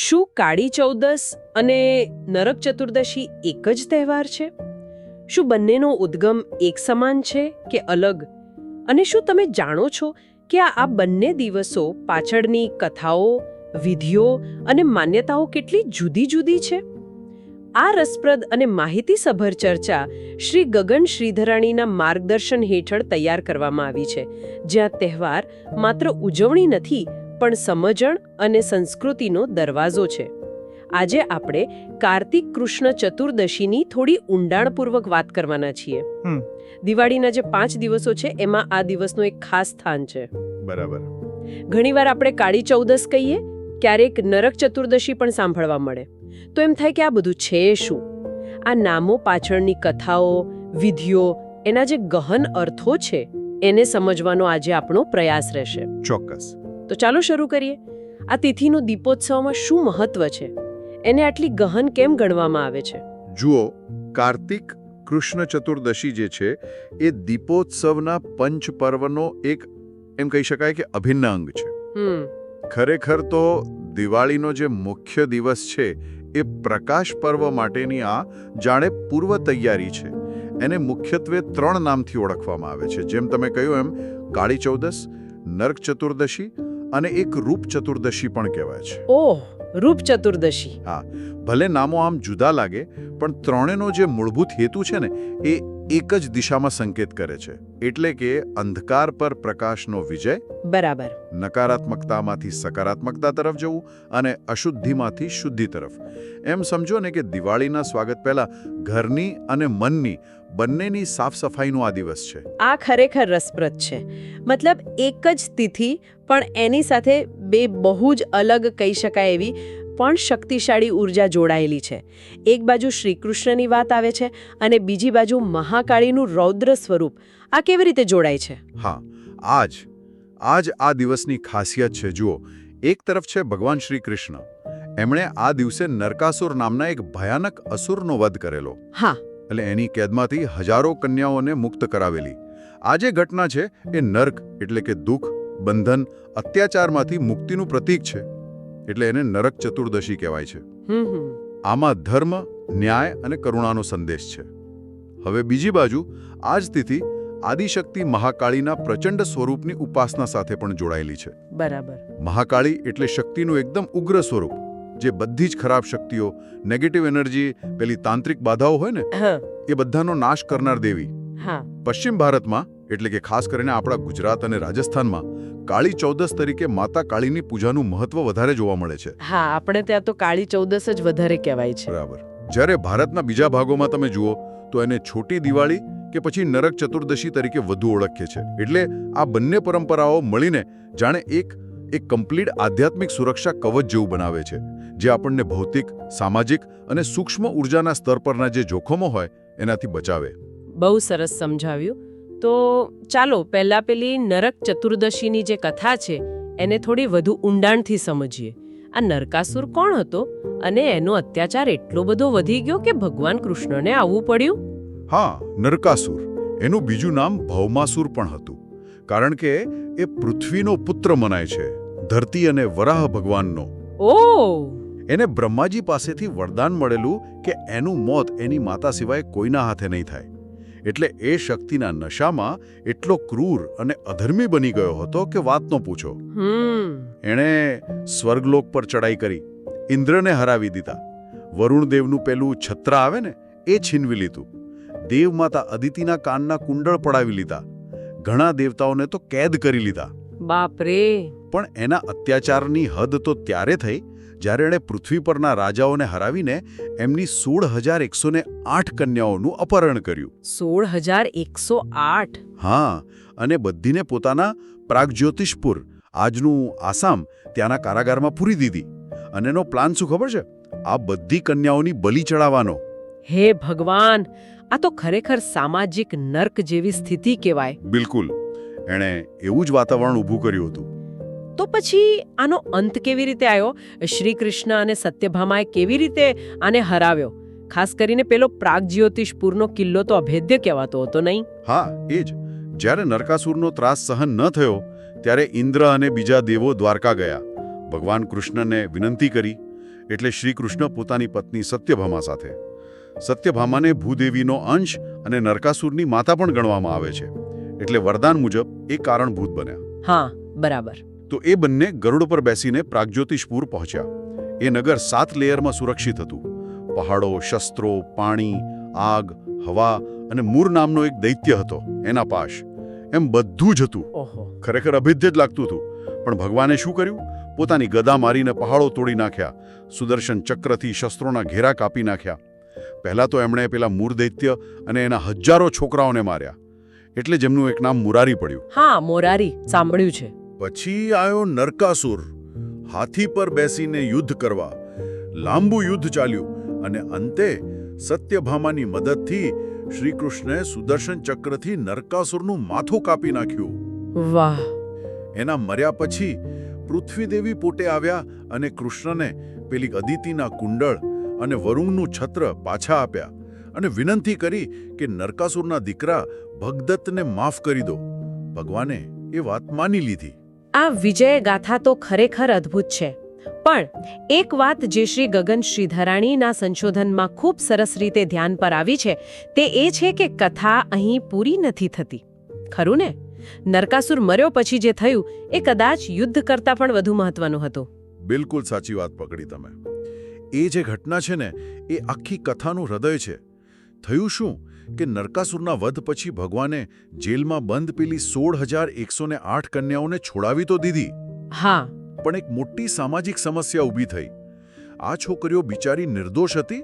શું કાળી ચૌદસ અને નરક ચતુર્દશી એક જ તહેવાર છે? શું બંનેનો ઉદ્ગમ એક સમાન છે કે અલગ? અને શું તમે જાણો છો કે આ બંને દિવસો પાછળની કથાઓ, વિધિઓ અને માન્યતાઓ કેટલી જુદી જુદી છે? આ રસપ્રદ અને માહિતીસભર ચર્ચા શ્રી ગગન શ્રીધરાણીના માર્ગદર્શન હેઠળ તૈયાર કરવામાં આવી છે, જ્યાં તહેવાર માત્ર ઉજવણી નથી પણ સમજણ અને સંસ્કૃતિનો દરવાજો છે. આજે આપણે કાર્તિક કૃષ્ણ ચતુર્દશીની થોડી ઊંડાણપૂર્વક વાત કરવાના છીએ. દિવાળીના જે પાંચ દિવસો છે એમાં આ દિવસનું એક ખાસ સ્થાન છે. બરાબર. ઘણીવાર આપણે કાળી ચૌદસ કહીએ ક્યારેક નરક ચતુર્દશી પણ સાંભળવા મળે. તો એમ થાય કે આ બધું છે શું? આ નામો પાછળની કથાઓ વિધિઓ એના જે ગહન અર્થો છે એને સમજવાનો આજે આપણો પ્રયાસ રહેશે. ચોક્કસ. તો ચાલો શરૂ કરીએ. આ તિથિનું દીપોત્સવમાં શું મહત્વ છે? એને આટલી ગહન કેમ ગણવામાં આવે છે? જુઓ કાર્તિક કૃષ્ણ ચતુર્દશી જે છે એ દીપોત્સવના પંચ પર્વનો એક એમ કહી શકાય કે અભિન્ન અંગ છે. ખરેખર તો દિવાળીનો જે મુખ્ય દિવસ છે એ પ્રકાશ પર્વ માટેની આ જાણે પૂર્વ તૈયારી છે. એને મુખ્યત્વે ત્રણ નામથી ઓળખવામાં આવે છે. જેમ તમે કહ્યું એમ કાળી ચૌદસ નર્ક ચતુર્દશી અને એક રૂપ ચતુર્દશી પણ કહેવાય છે. ઓહ રૂપ ચતુર્દશી. ભલે નામો આમ જુદા લાગે પણ ત્રણેયનો જે મૂળભૂત હેતુ છે ને એ એક જ દિશામાં સંકેત કરે છે. એટલે કે અંધકાર પર પ્રકાશનો વિજય બરાબર. નકારાત્મકતામાંથી સકારાત્મકતા તરફ જવું અને અશુદ્ધિમાંથી શુદ્ધિ તરફ. એમ સમજો ને કે દિવાળીના સ્વાગત પહેલા ઘરની અને મનની બંનેની સાફ સફાઈનો આ દિવસ છે. આ ખરેખર રસપ્રદ છે. મતલબ એક જ તિથિ પણ એની સાથે બે બહુ જ અલગ કહી શકાય એવી પણ શક્તિશાળી ઊર્જા જોડાયેલી છે. એક બાજુ શ્રીકૃષ્ણની વાત આવે છે અને બીજી બાજુ મહાકાળીનું રૌદ્ર સ્વરૂપ. આ કેવી રીતે જોડાય છે? હા આજ આજ આ દિવસની ખાસિયત છે. જુઓ એક તરફ છે ભગવાન શ્રી કૃષ્ણ એમણે આ દિવસે નરકાસુર નામના એક ભયાનક અસુરનો વધ કરેલો. હા. એટલે એની કેદમાંથી હજારો કન્યાઓને મુક્ત કરાવેલી. આ જે ઘટના છે એ નર્ક એટલે કે દુઃખ બંધન અત્યાચારમાંથી મુક્તિનું પ્રતીક છે. એટલે એને નરક ચતુર્દશી કહેવાય છે. આમાં ધર્મ ન્યાય અને કરુણાનો સંદેશ છે. હવે બીજી બાજુ આ જ તિથિ આદિશક્તિ મહાકાળીના પ્રચંડ સ્વરૂપની ઉપાસના સાથે પણ જોડાયેલી છે. બરાબર. મહાકાળી એટલે શક્તિનું એકદમ ઉગ્ર સ્વરૂપ. જે બધી જ ખરાબ શક્તિઓ નેગેટિવ એનર્જી પેલી તાંત્રિક બાધાઓ હોય ને એ બધાનો નાશ કરનાર દેવી. પશ્ચિમ ભારતમાં એટલે કે ખાસ કરીને આપણા ગુજરાત અને રાજસ્થાનમાં કાળી ચૌદસ તરીકે માતા કાળીની પૂજાનું મહત્વ વધારે જોવા મળે છે. હા આપણે ત્યાં તો કાળી ચૌદસ જ વધારે કહેવાય છે. બરાબર. જ્યારે ભારતના બીજા ભાગોમાં તમે જુઓ તો એને છોટી દિવાળી કે પછી નરક ચતુર્દશી તરીકે વધુ ઓળખે છે. એટલે આ બંને પરંપરાઓ મળીને જાણે એક એક કમ્પ્લીટ આધ્યાત્મિક સુરક્ષા કવચ જેવું બનાવે છે. જે આપણને ભૌતિક સામાજિક અને સૂક્ષ્મ ઉર્જાના સ્તર પરના જે જોખમો હોય એનાથી બચાવે. બહુ સરસ સમજાવ્યું. તો ચાલો પહેલા પેલી નરક ચતુર્દશીની જે કથા છે એને થોડી વધુ ઊંડાણથી સમજીએ. આ નરકાસુર કોણ હતો અને એનો અત્યાચાર એટલો બધો વધી ગયો કે ભગવાન કૃષ્ણને આવવું પડ્યું? હા નરકાસુર. એનું બીજું નામ ભૌમાસુર પણ હતું. કારણ કે એ પૃથ્વીનો પુત્ર મનાય છે. ધરતી અને વરાહ ભગવાનનો. ઓ એને બ્રહ્માજી પાસેથી વરદાન મળેલું કે એનું મોત એની માતા સિવાય કોઈના હાથે નહીં થાય. એટલે એ શક્તિના નશામાં એટલો ક્રૂર અને અધર્મી બની ગયો હતો કે વાત નો પૂછો એણે સ્વર્ગલોક પર ચડાઈ કરી. ઇન્દ્રને હરાવી દીધા. વરુણદેવનું પેલું છત્રા આવે ને એ છીનવી લીધું. દેવમાતા અદિતિના કાનના કુંડળ પડાવી લીધા. ઘણા દેવતાઓને તો કેદ કરી લીધા. બાપરે. પણ એના અત્યાચારની હદ તો ત્યારે થઈ જ્યારે એણે પૃથ્વી પરના રાજાઓને હરાવીને એમની સોળ હજાર એકસો ને આઠ કન્યાઓનું અપહરણ કર્યું. સોળ હજાર એકસો આઠ? હા અને બધીને પોતાના પ્રાગજ્યોતિષપુર આજનું આસામ ત્યાંના કારાગારમાં પૂરી દીધી. અને એનો પ્લાન શું ખબર છે? આ બધી કન્યાઓની બલી ચડાવવાનો. હે ભગવાન આ તો ખરેખર સામાજિક નર્ક જેવી સ્થિતિ કહેવાય. બિલકુલ. એણે એવું જ વાતાવરણ ઊભું કર્યું હતું. તો પછી આનો અંત કેવી રીતે આવ્યો શ્રી કૃષ્ણ અને સત્યભામાએ કેવી રીતે આને હરાવ્યો? ખાસ કરીને પેલો પ્રાગ જ્યોતિષપુરનો કિલ્લો તો અભેદ્ય કહેવાતો હતો નહીં? હા એ જ. જ્યારે નરકાસુરનો ત્રાસ સહન ન થયો ત્યારે ઇન્દ્ર અને બીજા દેવો દ્વારકા ગયા. ભગવાન કૃષ્ણને વિનંતી કરી એટલે શ્રી કૃષ્ણ પોતાની પત્ની સત્યભામા સાથે. સત્યભામાને ભૂદેવીનો અંશ અને નરકાસુરની માતા પણ ગણવામાં આવે છે. એટલે વરદાન મુજબ એ કારણભૂત બન્યા. હા બરાબર. તો એ બંને ગરુડ પર બેસીને પ્રાગજ્યોતિષપુર પહોંચ્યા. એ નગર સાત લેયરમાં સુરક્ષિત હતું. પહાડો શસ્ત્રો પાણી આગ હવા અને મૂર નામનો એક દૈત્ય હતો એના પાશ. એમ બધું જ હતું. ખરેખર અભેદ્ય જ લાગતું હતું. પણ ભગવાને શું કર્યું? પોતાની ગદા મારીને પહાડો તોડી નાખ્યા. સુદર્શન ચક્રથી શસ્ત્રોના ઘેરા કાપી નાખ્યા. પહેલાં તો એમણે પેલા મૂર દૈત્ય અને એના હજારો છોકરાઓને માર્યા. એટલે જેમનું એક નામ મુરારી પડ્યું. હા મોરારી સાંભળ્યું છે. પછી આવ્યો નરકાસુર. હાથી પર બેસીને યુદ્ધ કરવા. લાંબુ યુદ્ધ ચાલ્યું અને અંતે સત્યભામાની મદદથી શ્રીકૃષ્ણે સુદર્શન ચક્રથી નરકાસુરનું માથું કાપી નાખ્યું. વાહ. એના મર્યા પછી પૃથ્વીદેવી પોતે આવ્યા અને કૃષ્ણને પેલી અદિતિના કુંડળ અને વરુણનું છત્ર પાછા આપ્યા અને વિનંતી કરી કે નરકાસુરના દીકરા ભગદત્તને માફ કરી દો. ભગવાને એ વાત માની લીધી. આ વિજય ગાથા તો ખરેખર અદ્ભુત છે. પણ એક વાત જે શ્રી ગગન શ્રીધરાણીના સંશોધનમાં ખૂબ સરસ રીતે ધ્યાન પર આવી છે, તે એ છે કે કથા અહીં પૂરી નથી થતી. ખરું ને? નરકાસુર મર્યો પછી જે થયું, એ કદાચ યુદ્ધ કરતાં પણ વધુ મહત્વનું હતું. બિલકુલ સાચી વાત પકડી તમે. એ જે ઘટના છે ને, એ આખી કથાનું હૃદય છે. થયું શું? કે નરકાસુરના વધ પછી ભગવાને જેલમાં બંધ પેલી સોળ હજાર એકસો ને આઠ કન્યાઓને છોડાવી તો દીધી. હા. પણ એક મોટી સામાજિક સમસ્યા ઊભી થઈ. આ છોકરીઓ બિચારી નિર્દોષ હતી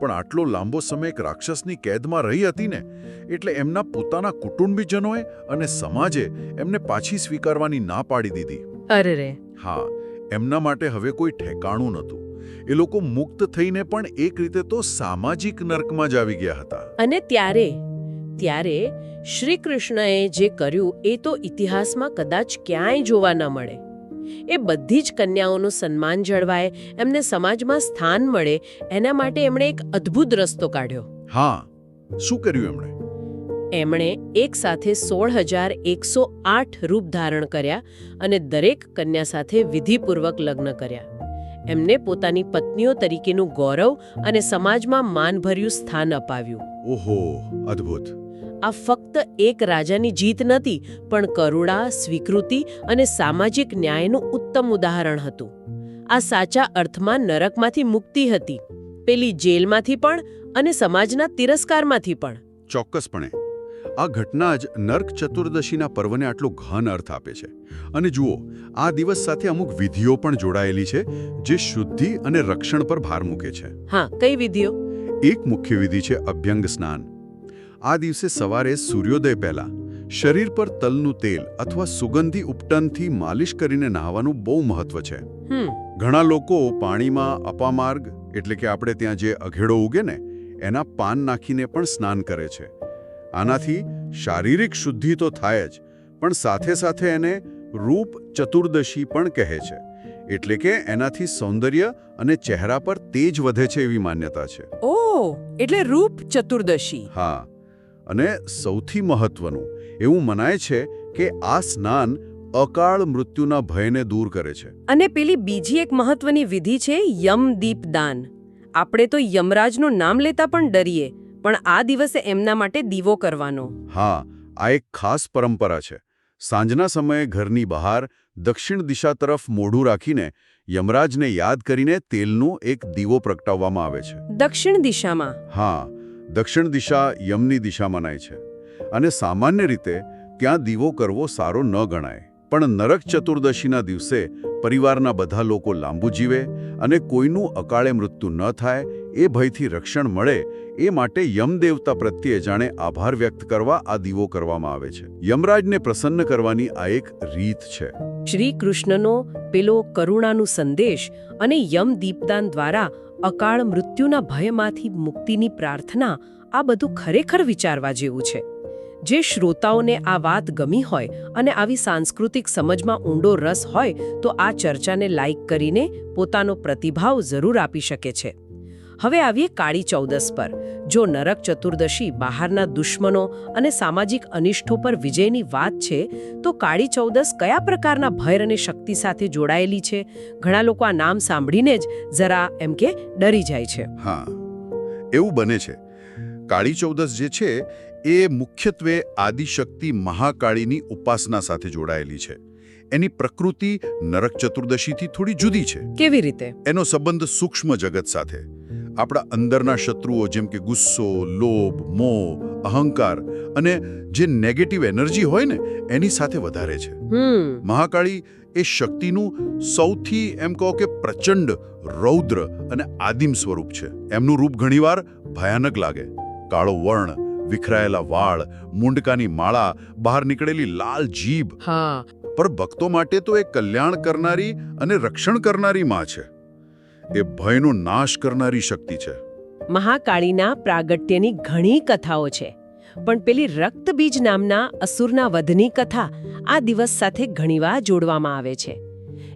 પણ આટલો લાંબો સમય એક રાક્ષસની કેદમાં રહી હતી ને એટલે એમના પોતાના કુટુંબીજનોએ અને સમાજે એમને પાછી સ્વીકારવાની ના પાડી દીધી. અરે રે. હા એમના માટે હવે કોઈ ઠેકાણું નહોતું. એ લોકો મુક્ત થઈને પણ એક રીતે તો સામાજિક નર્કમાં જ આવી ગયા હતા. અને ત્યારે ત્યારે શ્રી કૃષ્ણએ જે કર્યું એ તો ઇતિહાસમાં કદાચ ક્યાંય જોવા ન મળે. એ બધી જ કન્યાઓનું સન્માન જળવાય એમને સમાજમાં સ્થાન મળે એના માટે એમણે એક અદ્ભુત રસ્તો કાઢ્યો. હા શું કર્યું એમણે? એમણે એક સાથે સોળ હજાર એકસો આઠ રૂપ ધારણ કર્યા અને દરેક કન્યા સાથે વિધિપૂર્વક લગ્ન કર્યા. એમને પોતાની પત્નીઓ તરીકેનું ગૌરવ અને સમાજમાં માનભર્યું સ્થાન અપાવ્યું. ઓહો અદ્ભુત. આ ફક્ત એક રાજાની જીત નથી પણ કરુણા સ્વીકૃતિ અને સામાજિક ન્યાયનું ઉત્તમ ઉદાહરણ હતું. આ સાચા અર્થમાં નરકમાંથી મુક્તિ હતી પેલી જેલમાંથી પણ અને સમાજના તિરસ્કારમાંથી પણ. ચોક્કસપણે. આ ઘટના જ નર્ક ચતુર્દશીના પર્વને આટલો ઘન અર્થ આપે છે. અને જુઓ આ દિવસ સાથે અમુક વિધિઓ પણ જોડાયેલી છે જે શુદ્ધિ અને રક્ષણ પર ભાર મૂકે છે. હા કઈ વિધિઓ? એક મુખ્ય વિધિ છે અભ્યંગ સ્નાન. આ દિવસે સવારે સૂર્યોદય પહેલા શરીર પર તલનું તેલ અથવા સુગંધી ઉપટનથી માલિશ કરીને નહાવાનું બહુ મહત્વ છે. ઘણા લોકો પાણીમાં અપામાર્ગ એટલે કે આપણે ત્યાં જે અઘેડો ઉગે ને એના પાન નાખીને પણ સ્નાન કરે છે. આનાથી શારીરિક શુદ્ધિ તો થાય જ પણ સાથે સાથે એને રૂપ ચતુર્દશી પણ કહે છે. એટલે કે એનાથી સૌંદર્ય અને ચહેરા પર તેજ વધે છે એવી માન્યતા છે. ઓ એટલે રૂપ ચતુર્દશી. હા અને સૌથી મહત્વનું એવું મનાય છે કે આ સ્નાન અકાળ મૃત્યુના ભયને દૂર કરે છે. અને પેલી બીજી એક મહત્વની વિધિ છે યમદીપ દાન આપણે તો યમરાજનું નામ લેતા પણ ડરીએ પણ આ દિવસે એમના માટે દીવો કરવાનો. હા આ એક ખાસ પરંપરા છે. સાંજના સમયે ઘરની બહાર દક્ષિણ દિશા તરફ મોઢું રાખીને યમરાજને યાદ કરીને તેલનું એક દીવો પ્રગટાવવામાં આવે છે. દક્ષિણ દિશામાં. હા દક્ષિણ દિશા યમની દિશા મનાય છે. અને સામાન્ય રીતે ત્યાં દીવો કરવો સારો ન ગણાય. પણ નરક ચતુર્દશીના દિવસે પરિવારના બધા લોકો લાંબુ જીવે અને કોઈનું અકાળે મૃત્યુ ન થાય એ ભયથી રક્ષણ મળે એ માટે યમદેવતા પ્રત્યે જાણે આભાર વ્યક્ત કરવા આ દીવો કરવામાં આવે છે. યમરાજને પ્રસન્ન કરવાની આ એક રીત છે. શ્રી કૃષ્ણનો પેલો કરુણાનું સંદેશ અને યમ દીપદાન દ્વારા અકાળ મૃત્યુના ભયમાંથી મુક્તિની પ્રાર્થના આ બધું ખરેખર વિચારવા જેવું છે. જે શ્રોતાઓને આ વાત ગમી હોય અને આવી સાંસ્કૃતિક સમજમાં ઊંડો રસ હોય તો આ ચર્ચાને લાઇક કરીને પોતાનો પ્રતિભાવ જરૂર આપી શકે છે. હવે આવીએ કાળી ચૌદસ પર જો નરક ચતુર્દશી બહારના દુશ્મનો અને સામાજિક અનિષ્ઠો પર વિજયની વાત છે તો કાળી ચૌદસ કયા પ્રકારના ભય અને શક્તિ સાથે જોડાયેલી છે? ઘણા લોકો આ નામ સાંભળીને જ જરા એમ કે ડરી જાય છે. હા એવું બને છે. કાળી ચૌદસ જે છે એ મુખ્યત્વે આદિશક્તિ મહાકાળીની ઉપાસના સાથે જોડાયેલી છે. એની પ્રકૃતિ નરક ચતુર્દશીથી થોડી જુદી છે. કેવી રીતે? એનો સંબંધ સૂક્ષ્મ જગત સાથે. આપણા અંદરના શત્રુઓ જેમ કે ગુસ્સો લોભ મોહ અહંકાર અને જે નેગેટિવ એનર્જી હોય ને એની સાથે વધારે છે. મહાકાળી એ શક્તિનું સૌથી એમ કહો કે પ્રચંડ રૌદ્ર અને આદિમ સ્વરૂપ છે. એમનું રૂપ ઘણીવાર ભયાનક લાગે. કાળો વર્ણ વિખરાયેલા વાળ મુંડકાની માળા બહાર નીકળેલી લાલ જીભ. પણ ભક્તો માટે તો એ કલ્યાણ કરનારી અને રક્ષણ કરનારી માં છે. એ ભયનો નાશ કરનારી શક્તિ છે. મહાકાળીના પ્રાગટ્યની ઘણી કથાઓ છે પણ પેલી રક્તબીજ નામના અસુરના વધની કથા આ દિવસ સાથે ઘણીવાર જોડવામાં આવે છે.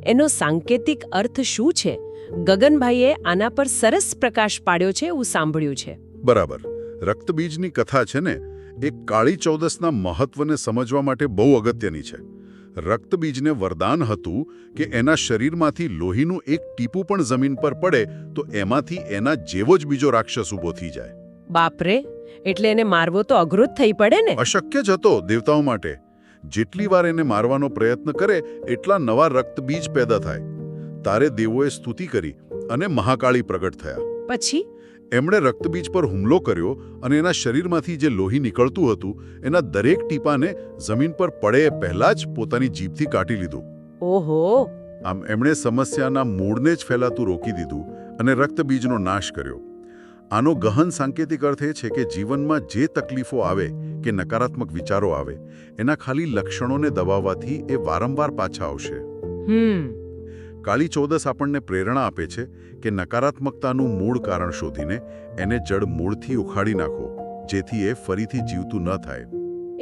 એનો સાંકેતિક અર્થ શું છે? ગગનભાઈએ આના પર સરસ પ્રકાશ પાડ્યો છે એવું સાંભળ્યું છે. બરાબર. રક્તબીજની કથા છે ને એ કાળી ચૌદસના મહત્વને સમજવા માટે બહુ અગત્યની છે. રક્તબીજને વરદાન હતું કે એના શરીરમાંથી લોહીનું એક ટીપું પણ જમીન પર પડે તો એમાંથી એના જેવો જ બીજો રાક્ષસ ઊભો થઈ જાય. બાપરે એટલે એને મારવો તો અઘરો જ થઈ પડે ને? અશક્ય જ હતો દેવતાઓ માટે. જેટલી વાર એને મારવાનો પ્રયત્ન કરે એટલા નવા રક્તબીજ પેદા થાય. તારે દેવોએ સ્તુતિ કરી અને મહાકાળી પ્રગટ થયા. પછી? એમણે રક્તબીજ પર હુમલો કર્યો અને એના શરીરમાંથી જે લોહી નીકળતું હતું એના દરેક ટીપાને જમીન પર પડે એ પહેલા જ પોતાની જીભથી કાઢી લીધું. ઓહો! આમ એમણે સમસ્યાના મૂળને જ ફેલાતું રોકી દીધું અને રક્તબીજનો નાશ કર્યો. આનો ગહન સાંકેતિક અર્થ એ છે કે જીવનમાં જે તકલીફો આવે કે નકારાત્મક વિચારો આવે એના ખાલી લક્ષણોને દબાવવાથી એ વારંવાર પાછા આવશે. હમ. કાળી ચૌદસ આપણને પ્રેરણા આપે છે કે નકારાત્મકતાનું મૂળ કારણ શોધીને એને જડ મૂળથી ઉખાડી નાખો જેથી એ ફરીથી જીવતું ન થાય.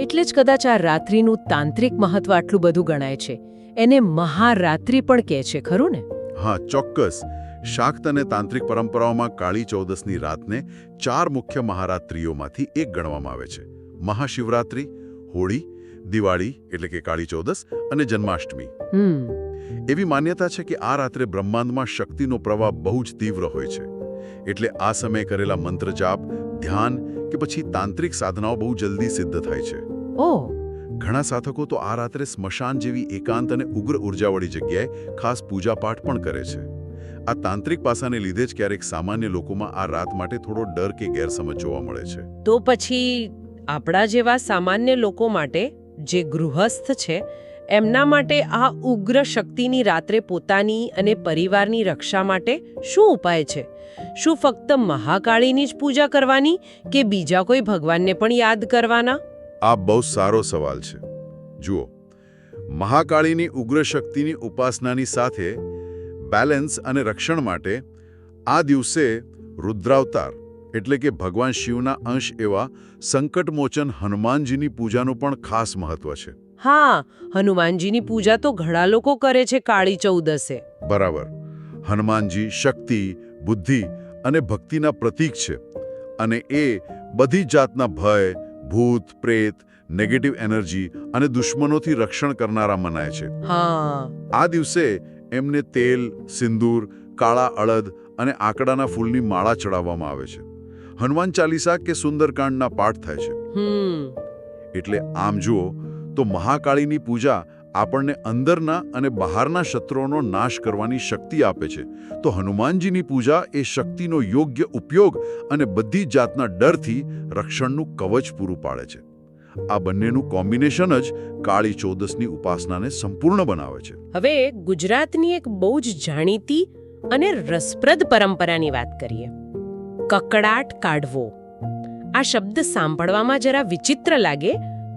એટલે જ કદાચ આ રાત્રિનું તાંત્રિક મહત્વ આટલું બધું ગણાય છે. એને મહારાત્રિ પણ કહે છે ખરું ને? હા ચોક્કસ. શાક્ત અને તાંત્રિક પરંપરાઓમાં કાળી ચૌદસની રાતને ચાર મુખ્ય મહારાત્રિઓમાંથી એક ગણવામાં આવે છે. મહાશિવરાત્રિ હોળી દિવાળી એટલે કે કાળી ચૌદસ અને જન્માષ્ટમી. એવી માન્યતા છે કે આ રાત્રે બ્રહ્માંડમાં શક્તિનો પ્રવાહ બહુ જ તીવ્ર હોય છે. એટલે આ સમયે કરેલા મંત્ર જાપ ધ્યાન કે પછી તાંત્રિક સાધનાઓ બહુ જલ્દી સિદ્ધ થાય છે. ઘણા સાધકો તો આ રાત્રે સ્મશાન જેવી એકાંત અને ઉગ્ર ઉર્જાવાળી જગ્યાએ ખાસ પૂજાપાઠ પણ કરે છે. આ તાંત્રિક પાસાને લીધે જ ક્યારેક સામાન્ય લોકોમાં આ રાત માટે થોડો ડર કે ગેરસમજ જોવા મળે છે. તો પછી આપણા જેવા સામાન્ય લોકો માટે જે ગૃહસ્થ છે એમના માટે આ ઉગ્ર શક્તિની રાત્રે પોતાની અને પરિવારની રક્ષા માટે શું ઉપાય છે? શું ફક્ત મહાકાળીની જ પૂજા કરવાની કે બીજા કોઈ ભગવાનને પણ યાદ કરવાના? આ બહુ સારો સવાલ છે. જુઓ, મહાકાળીની ઉગ્ર શક્તિની ઉપાસનાની સાથે બેલેન્સ અને રક્ષણ માટે આ દિવસે રુદ્રાવતાર, એટલે કે ભગવાન શિવના અંશ એવા સંકટમોચન હનુમાનજીની પૂજાનું પણ ખાસ મહત્વ છે. હા હનુમાનજીની પૂજા તો ઘણા લોકો કરે છે કાળી ચૌદસે. બરાબર. હનુમાનજી શક્તિ બુદ્ધિ અને ભક્તિના પ્રતીક છે અને એ બધી જાતના ભય ભૂત પ્રેત નેગેટિવ એનર્જી અને દુશ્મનોથી રક્ષણ કરનારા મનાય છે. આ દિવસે એમને તેલ સિંદૂર કાળા અળદ અને આંકડાના ફૂલની માળા ચડાવવામાં આવે છે. હનુમાન ચાલીસા કે સુંદરકાંડના પાઠ થાય છે. એટલે આમ જુઓ તો મહાકાળીની પૂજા આપણને અંદરના અને બહારના શત્રુઓનો નાશ કરવાની શક્તિ આપે છે. તો હનુમાનજીની પૂજા એ શક્તિનો યોગ્ય ઉપયોગ અને બધી જાતના ડરથી રક્ષણનું કવચ પૂરું પાડે છે. આ બંનેનું કોમ્બિનેશન જ કાળી ચૌદસની ઉપાસનાને સંપૂર્ણ બનાવે છે. હવે ગુજરાતની એક બહુ જ જાણીતી અને રસપ્રદ પરંપરાની વાત કરીએ. કકડાટ કાઢવો. આ શબ્દ સાંભળવામાં જરા વિચિત્ર લાગે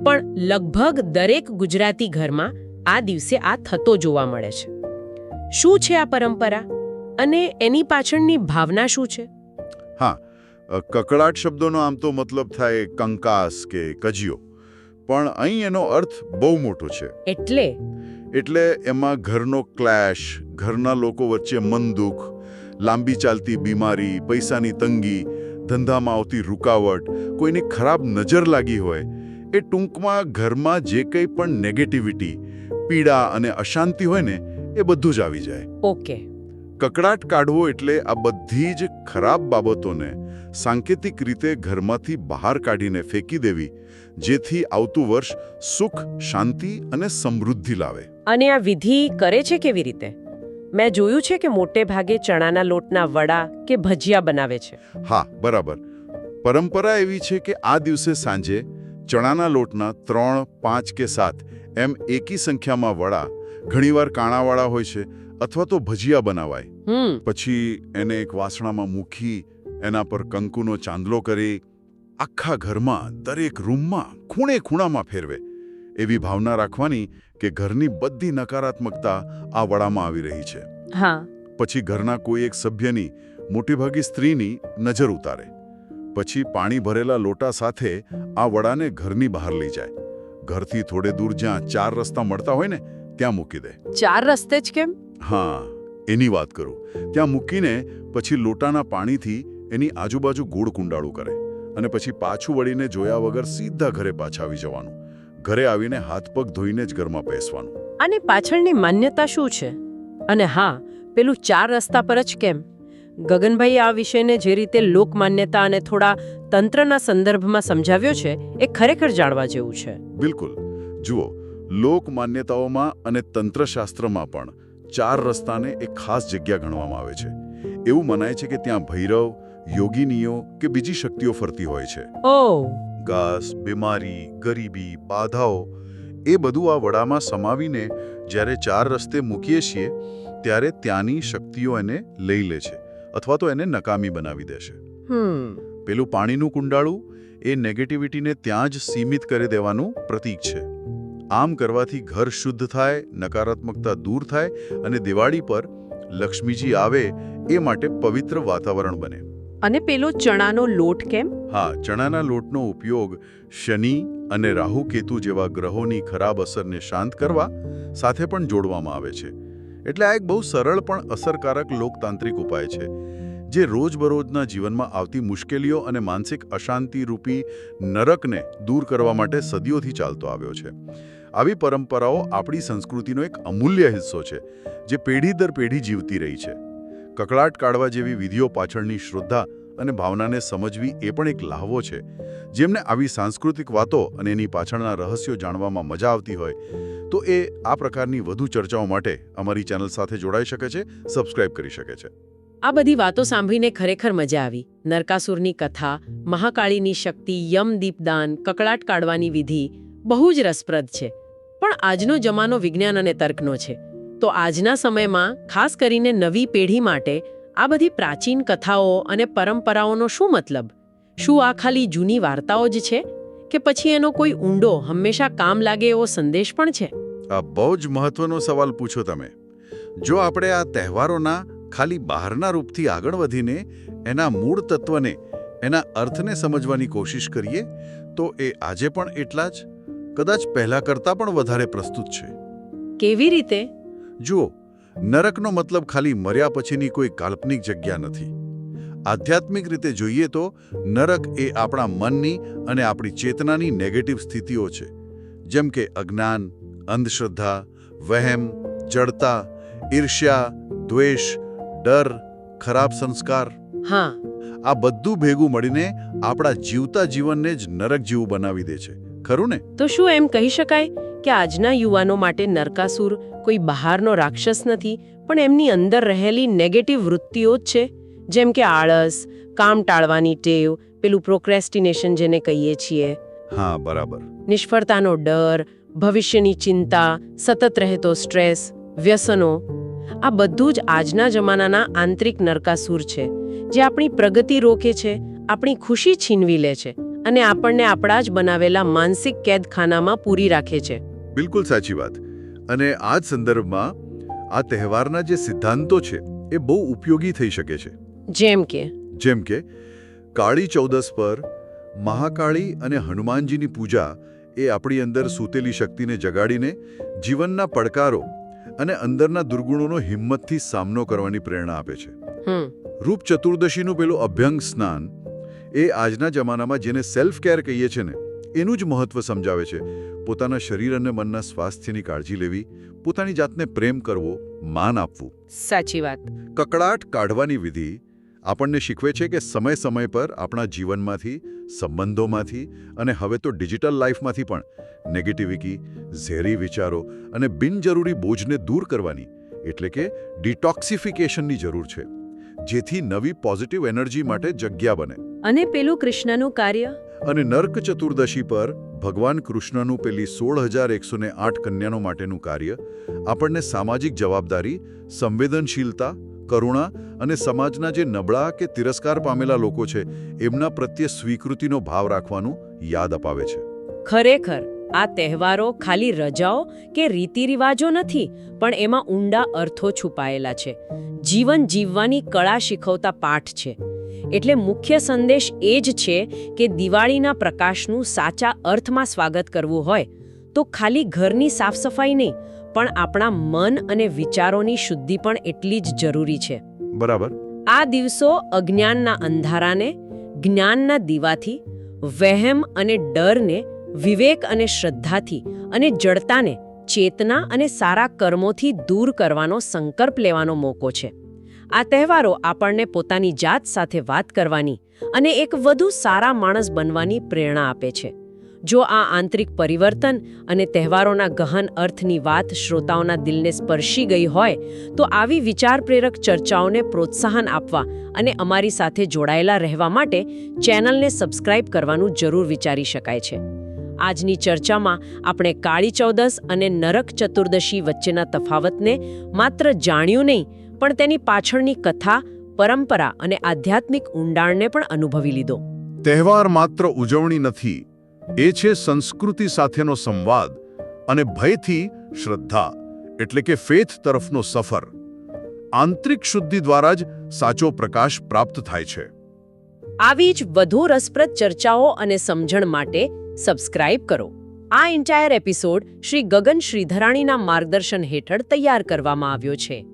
પણ લગભગ દરેક ગુજરાતી ઘરમાં આ દિવસે આ થતો જોવા મળે છે. શું છે આ પરંપરા? અને એની પાછળની ભાવના શું છે? હા કકળાટ શબ્દોનો આમ તો મતલબ થાય કંકાસ કે કજિયો. પણ અહીં એનો અર્થ બહુ મોટો છે. એટલે? એટલે એમાં ઘરનો ક્લેશ ઘરના લોકો વચ્ચે મન દુઃખ લાંબી ચાલતી બીમારી પૈસાની તંગી ધંધામાં આવતી રૂકાવટ કોઈની ખરાબ નજર લાગી હોય એ ટૂંકમાં ઘરમાં જે કંઈ પણ નેગેટિવિટી પીડા અને અશાંતિ હોય ને એ બધું જ આવી જાય. ઓકે કકડાટ કાઢવો એટલે આ બધી જ ખરાબ બાબતોને સાંકેતિક રીતે ઘરમાંથી બહાર કાઢીને ફેંકી દેવી જેથી આવતું વર્ષ સુખ શાંતિ અને સમૃદ્ધિ લાવે. અને આ વિધિ કરે છે કેવી રીતે? મેં જોયું છે કે મોટે ભાગે ચણાના લોટના વડા કે ભજીયા બનાવે છે. હા બરાબર. પરંપરા એવી છે કે આ દિવસે સાંજે ચણાના લોટના ત્રણ પાંચ કે સાત એમ એકી સંખ્યામાં વડા ઘણીવાર કાણાવાળા હોય છે અથવા તો ભજીયા બનાવાય. પછી એને એક વાસણામાં મૂકી એના પર કંકુનો ચાંદલો કરી આખા ઘરમાં દરેક રૂમમાં ખૂણે ખૂણામાં ફેરવે. એવી ભાવના રાખવાની કે ઘરની બધી નકારાત્મકતા આ વડામાં આવી રહી છે. હા. પછી ઘરના કોઈ એક સભ્યની મોટીભાગી સ્ત્રીની નજર ઉતારે. પછી પાણી ભરેલા લોટા સાથે આ વડાને ઘરની બહાર લઈ જાય. ઘરથી થોડે દૂર જ્યાં ચાર રસ્તા મળતા હોય ને ત્યાં મૂકી દે. ચાર રસ્તે જ કેમ? હા એની વાત કરું. ત્યાં મૂકીને પછી લોટાના પાણીથી એની આજુબાજુ ગોળ કુંડાળું કરે અને પછી પાછું વળીને જોયા વગર સીધા ઘરે પાછા આવી જવાનું. ઘરે આવીને હાથ પગ ધોઈને જ ઘરમાં બેસવાનું. અને પાછળની માન્યતા શું છે? અને હા પેલું ચાર રસ્તા પર જ કેમ? ગગનભાઈ આ વિષયને જે રીતે લોકમાન્યતા અને થોડા તંત્રના સંદર્ભમાં સમજાવ્યો છે એ ખરેખર જાણવા જેવું છે. બિલકુલ. જુઓ લોકમાન્યતાઓમાં અને તંત્રશાસ્ત્રમાં પણ ચાર રસ્તાને એક ખાસ જગ્યા ગણવામાં આવે છે. એવું મનાય છે કે ત્યાં ભૈરવ યોગિનીઓ કે બીજી શક્તિઓ ફરતી હોય છે. ઘાસ બીમારી ગરીબી બાધાઓ એ બધું આ વડામાં સમાવીને જ્યારે ચાર રસ્તે મૂકીએ છીએ ત્યારે ત્યાંની શક્તિઓ એને લઈ લે છે. અથવા તો એને નકામી બનાવી દેશે. હમ. પેલું પાણીનું કુંડાળું એ નેગેટિવિટીને ત્યાં જ સીમિત કરી દેવાનું પ્રતીક છે. આમ કરવાથી ઘર શુદ્ધ થાય નકારાત્મકતા દૂર થાય અને દિવાળી પર લક્ષ્મીજી આવે એ માટે પવિત્ર વાતાવરણ બને. અને પેલો ચણાનો લોટ કેમ? હા ચણાના લોટનો ઉપયોગ શનિ અને રાહુ કેતુ જેવા ગ્રહોની ખરાબ અસરને શાંત કરવા સાથે પણ જોડવામાં આવે છે. એટલે આ એક બહુ સરળ પણ અસરકારક લોકતાંત્રિક ઉપાય છે, જે રોજબરોજના જીવનમાં આવતી મુશ્કેલીઓ અને માનસિક અશાંતિ રૂપી નરકને દૂર કરવા માટે સદીઓથી ચાલતો આવ્યો છે. આવી પરંપરાઓ આપણી સંસ્કૃતિનો એક અમૂલ્ય હિસ્સો છે, જે પેઢી દર પેઢી જીવતી રહી છે. કકળાટ કાઢવા જેવી વિધિઓ પાછળની શ્રદ્ધા અને ભાવનાને સમજવી એ પણ એક લહાવો છે. જેમને આવી સાંસ્કૃતિક વાતો અને એની પાછળના રહસ્યો જાણવામાં મજા આવતી હોય, તો એ આ પ્રકારની વધુ ચર્ચાઓ માટે અમારી ચેનલ સાથે જોડાઈ શકે છે, સબસ્ક્રાઇબ કરી શકે છે. આ બધી વાતો સાંભળીને ખરેખર મજા આવી. નરકાસુરની કથા, મહાકાળીની શક્તિ, યમ દીપદાન, કકળાટ કાઢવાની વિધિ બહુ જ રસપ્રદ છે. પણ આજનો જમાનો વિજ્ઞાન અને તર્કનો છે. તો આજના સમયમાં ખાસ કરીને નવી પેઢી માટે આ બધી પ્રાચીન કથાઓ અને પરંપરાઓનો શું મતલબ? શું આ ખાલી જૂની વાર્તાઓ જ છે? કે પછી એનો કોઈ ઊંડો હંમેશા કામ લાગે એવો સંદેશ પણ છે? આ બહુ જ મહત્વનો સવાલ પૂછો તમે. જો આપણે આ તહેવારોના ખાલી બહારના રૂપથી આગળ વધીને એના મૂળ તત્વને એના અર્થને સમજવાની કોશિશ કરીએ તો એ આજે પણ એટલા જ? કદાચ પહેલા કરતાં પણ વધારે પ્રસ્તુત છે. કેવી રીતે? જુઓ નરકનો મતલબ ખાલી મર્યા પછીની કોઈ કાલ્પનિક જગ્યા નથી. આધ્યાત્મિક રીતે જોઈએ તો નરક એ આપણા મનની અને આપણી ચેતનાની નેગેટિવ સ્થિતિઓ છે. જેમ કે અજ્ઞાન અંધશ્રદ્ધા વહેમ જડતા ઈર્ષ્યા દ્વેષ ડર ખરાબ સંસ્કાર. હા. આ બધું ભેગું મળીને આપણા જીવતા જીવનને જ નરક જેવું બનાવી દે છે. ખરું ને? તો શું એમ કહી શકાય કે આજના યુવાનો માટે નરકાસુર કોઈ બહારનો રાક્ષસ નથી પણ એમની અંદર રહેલી નેગેટિવ વૃત્તિઓ જ છે. જેમ કે આળસ કામ ટાળવાની ટેવ પેલું પ્રોક્રેસ્ટિનેશન જેને કહીએ છીએ. હા બરાબર. નિષ્ફળતાનો ડર ભવિષ્યની ચિંતા સતત રહેતો સ્ટ્રેસ વ્યસનો. આ બધું જ આજના જમાનાના આંતરિક નરકાસુર છે જે આપણી પ્રગતિ રોકે છે આપણી ખુશી છીનવી લે છે અને આપણને આપણા જ બનાવેલા માનસિક કેદખાનામાં પૂરી રાખે છે. બિલકુલ સાચી વાત. અને આ જ સંદર્ભમાં આ તહેવારના જે સિદ્ધાંતો છે એ બહુ ઉપયોગી થઈ શકે છે. જેમ કે? જેમ કે કાળી ચૌદસ પર મહાકાળી અને હનુમાનજીની પૂજા એ આપણી અંદર સૂતેલી શક્તિને જગાડીને જીવનના પડકારો અને અંદરના દુર્ગુણોનો હિંમતથી સામનો કરવાની પ્રેરણા આપે છે. રૂપ ચતુર્દશીનું પેલું અભ્યંગ સ્નાન એ આજના જમાનામાં જેને સેલ્ફ કેર કહીએ છીએ ને એનું જ મહત્વ સમજાવે છે. પોતાના શરીર અને મનના સ્વાસ્થ્યની કાળજી લેવી પોતાની જાતને પ્રેમ કરવો માન આપવું. સાચી વાત. કકડાટ કાઢવાની વિધિ આપણને શીખવે છે કે સમય સમય પર આપણા જીવનમાંથી સંબંધોમાંથી અને હવે તો ડિજિટલ લાઈફમાંથી પણ નેગેટિવિટી ઝેરી વિચારો અને બિનજરૂરી બોજને દૂર કરવાની એટલે કે ડિટોક્સિફિકેશનની જરૂર છે. જેથી નવી પોઝિટિવ એનર્જી માટે જગ્યા બને. અને પેલું કૃષ્ણનું કાર્ય અને નર્ક ચતુર્દશી પર ભગવાન કૃષ્ણનું પેલી સોળ હજાર એકસોને આઠ કન્યાનો માટેનું કાર્ય, આપણને સામાજિક જવાબદારી, સંવેદનશીલતા, કરુણા અને સમાજના જે નબળા કે તિરસ્કાર પામેલા લોકો છે, એમના પ્રત્યે સ્વીકૃતિનો ભાવ રાખવાનું યાદ અપાવે છે. ખરેખર, આ તહેવારો ખાલી રજાઓ કે રીતિરિવાજો નથી, પણ એમાં ઊંડા અર્થો છુપાયેલા છે. જીવન જીવવાની કળા શીખવતા પાઠ છે. એટલે મુખ્ય સંદેશ એ જ છે કે દિવાળીના પ્રકાશનું સાચા અર્થમાં સ્વાગત કરવું હોય તો ખાલી ઘરની સાફસફાઈ નહીં પણ આપણા મન અને વિચારોની શુદ્ધિ પણ એટલી જ જરૂરી છે. બરાબર. આ દિવસો અજ્ઞાનના અંધારાને જ્ઞાનના દીવાથી વહેમ અને ડરને વિવેક અને શ્રદ્ધાથી અને જડતાને ચેતના અને સારા કર્મોથી દૂર કરવાનો સંકલ્પ લેવાનો મોકો છે. આ તહેવારો આપણને પોતાની જાત સાથે વાત કરવાની અને એક વધુ સારા માણસ બનવાની પ્રેરણા આપે છે. જો આ આંતરિક પરિવર્તન અને તહેવારોના ગહન અર્થની વાત શ્રોતાઓના દિલને સ્પર્શી ગઈ હોય, તો આવી વિચાર પ્રેરક ચર્ચાઓને પ્રોત્સાહન આપવા અને અમારી સાથે જોડાયેલા રહેવા માટે ચેનલને સબસ્ક્રાઇબ કરવાનું જરૂર વિચારી શકાય છે. આજની ચર્ચામાં આપણે કાળી ચૌદસ અને નરક ચતુર્દશી વચ્ચેના તફાવતને માત્ર જાણ્યું નહીં પણ તેની પાછળની કથા પરંપરા અને આધ્યાત્મિક ઊંડાણને પણ અનુભવી લીધો. તહેવાર માત્ર ઉજવણી નથી એ છે સંસ્કૃતિ સાથેનો સંવાદ અને ભયથી શ્રદ્ધા એટલે કે ફેથ તરફનો સફર. આંતરિક શુદ્ધિ દ્વારા જ સાચો પ્રકાશ પ્રાપ્ત થાય છે. આવી જ વધુ રસપ્રદ ચર્ચાઓ અને સમજણ માટે સબસ્ક્રાઇબ કરો. આ એન્ટાયર એપિસોડ શ્રી ગગન શ્રીધરાણીના માર્ગદર્શન હેઠળ તૈયાર કરવામાં આવ્યો છે.